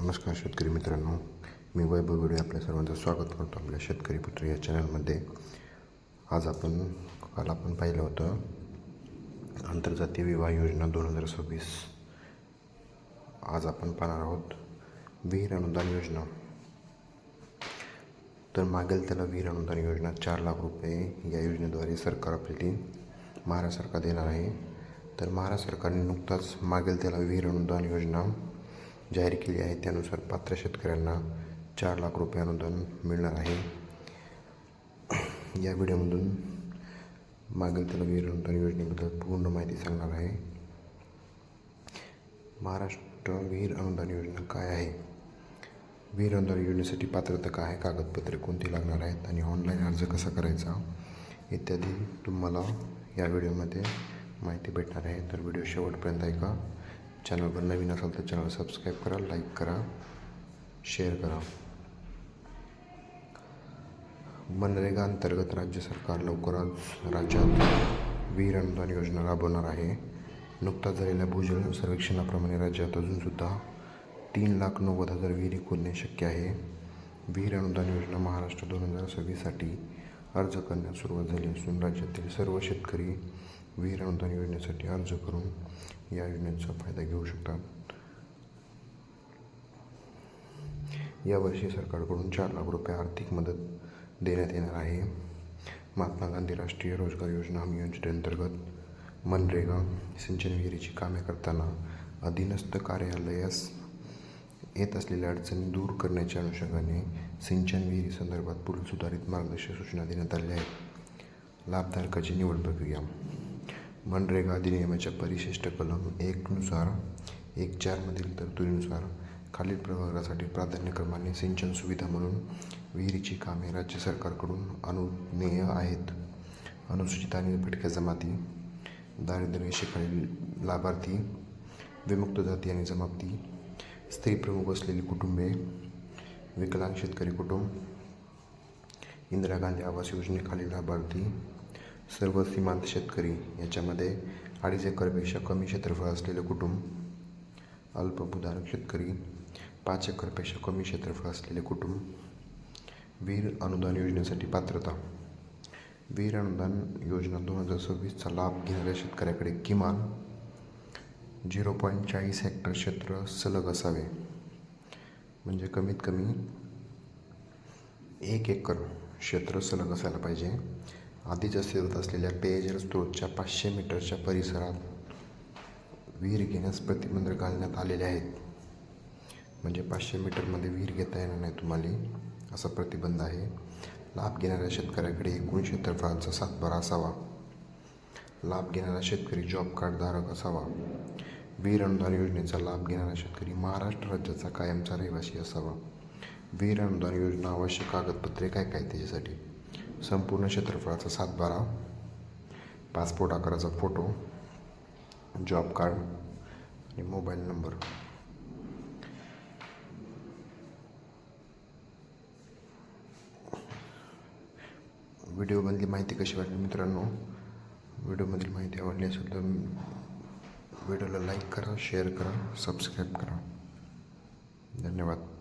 नमस्कार शेतकरी मित्रांनो मी वैभव वेळी आपल्या सर्वांचं स्वागत करतो आपल्या शेतकरी पुत्र या चॅनलमध्ये. आज आपण काल आपण पाहिलं होतं आंतरजातीय विवाह योजना दोन हजार सव्वीस. आज आपण पाहणार आहोत विहीर अनुदान योजना. तर मागेल त्याला विहीर अनुदान योजना चार लाख रुपये या योजनेद्वारे सरकार आपल्याला महाराष्ट्र सरकार देणार आहे. तर महाराष्ट्र सरकारने नुकताच मागेल त्याला विहीर अनुदान योजना जाहीर केली आहे. त्यानुसार पात्र शेतकऱ्यांना चार लाख रुपये अनुदान मिळणार आहे. या व्हिडिओमधून मागेल त्याला विहीर अनुदान योजनेबद्दल पूर्ण माहिती सांगणार आहे. महाराष्ट्र विहीर अनुदान योजना काय आहे? विहीर अनुदान योजनेसाठी पात्रता काय आहे? कागदपत्रे कोणती लागणार आहेत? आणि ऑनलाईन अर्ज कसा करायचा? इत्यादी तुम्हाला या व्हिडिओमध्ये माहिती भेटणार आहे. तर व्हिडिओ शेवटपर्यंत ऐका. चॅनलवर नवीन असाल तर चॅनल सबस्क्राईब करा लाईक करा शेअर करा. मनरेगा अंतर्गत राज्य सरकार लवकरच राज्यात विहीर अनुदान योजना राबवणार आहे. नुकताच झालेल्या भूजल सर्वेक्षणाप्रमाणे राज्यात अजूनसुद्धा तीन लाख नव्वद हजार विहिरी खोदणे शक्य आहे. विहीर अनुदान योजना महाराष्ट्र दोन हजार सव्वीससाठी अर्ज करण्यास सुरुवात झाली असून राज्यातील सर्व शेतकरी विहीर अनुदान योजनेसाठी अर्ज करून या योजनेचा फायदा घेऊ शकतात यावर्षी सरकारकडून चार लाख रुपये आर्थिक मदत देण्यात येणार आहे. महात्मा गांधी राष्ट्रीय रोजगार योजना हमी योजनेअंतर्गत मनरेगा सिंचन विहिरीची कामे करताना अधीनस्थ कार्यालयास येत असलेल्या अडचणी दूर करण्याच्या अनुषंगाने सिंचन विहिरी संदर्भात पुढील सुधारित मार्गदर्शक सूचना देण्यात आल्या आहेत. लाभधारकाची निवड प्रक्रिया. मनरेगा अधिनियमाच्या परिशिष्ट कलम एकनुसार एक चारमधील तरतुदीनुसार खालील प्रभागासाठी प्राधान्यक्रमाने सिंचन सुविधा म्हणून विहिरीची कामे राज्य सरकारकडून अनुज्ञेय आहेत. अनुसूचित आणि भटक्या जमाती दारिद्र्यरेषेखालील लाभार्थी विमुक्त जाती आणि जमाती स्त्री प्रमुख असलेली कुटुंबे विकलांग शेतकरी कुटुंब इंदिरा गांधी आवास योजनेखालील लाभार्थी सर्व सीमांत शेतकरी याच्यामध्ये अडीच एकरपेक्षा कमी क्षेत्रफळ असलेले कुटुंब अल्पभूधारक शेतकरी पाच एकरपेक्षा कमी क्षेत्रफळ असलेले कुटुंब वीर अनुदान योजनेसाठी पात्रता. वीर अनुदान योजना दोन हजार सव्वीसचा लाभ घेणाऱ्या शेतकऱ्याकडे किमान झिरो पॉईंट चाळीस हेक्टर क्षेत्र सलग असावे. म्हणजे कमीत कमी एक एकर क्षेत्र सलग असायला पाहिजे. आधीच अस्तित्वात असलेल्या पेयजल स्त्रोतच्या पाचशे मीटरच्या परिसरात विहीर घेण्यास प्रतिबंध घालण्यात आलेले आहेत. म्हणजे पाचशे मीटरमध्ये विहीर घेता येणार नाही तुम्हाला असा प्रतिबंध आहे. लाभ घेणाऱ्या शेतकऱ्याकडे एकूण क्षेत्रफळाचा सातबारा असावा. लाभ घेणारा शेतकरी जॉब कार्डधारक असावा. वीर अनुदान योजनेचा लाभ घेणारा शेतकरी महाराष्ट्र राज्याचा कायमचा रहिवासी असावा. वीर अनुदान योजना आवश्यक कागदपत्रे काय काय त्याच्यासाठी? संपूर्ण क्षेत्रफळाचा सातबारा पासपोर्ट आकाराचा फोटो जॉब कार्ड आणि मोबाईल नंबर व्हिडिओमधली माहिती कशी वाटली मित्रांनो? व्हिडिओमधील माहिती आवडली असेल तर व्हिडिओला लाईक करा शेअर करा सबस्क्राईब करा. धन्यवाद.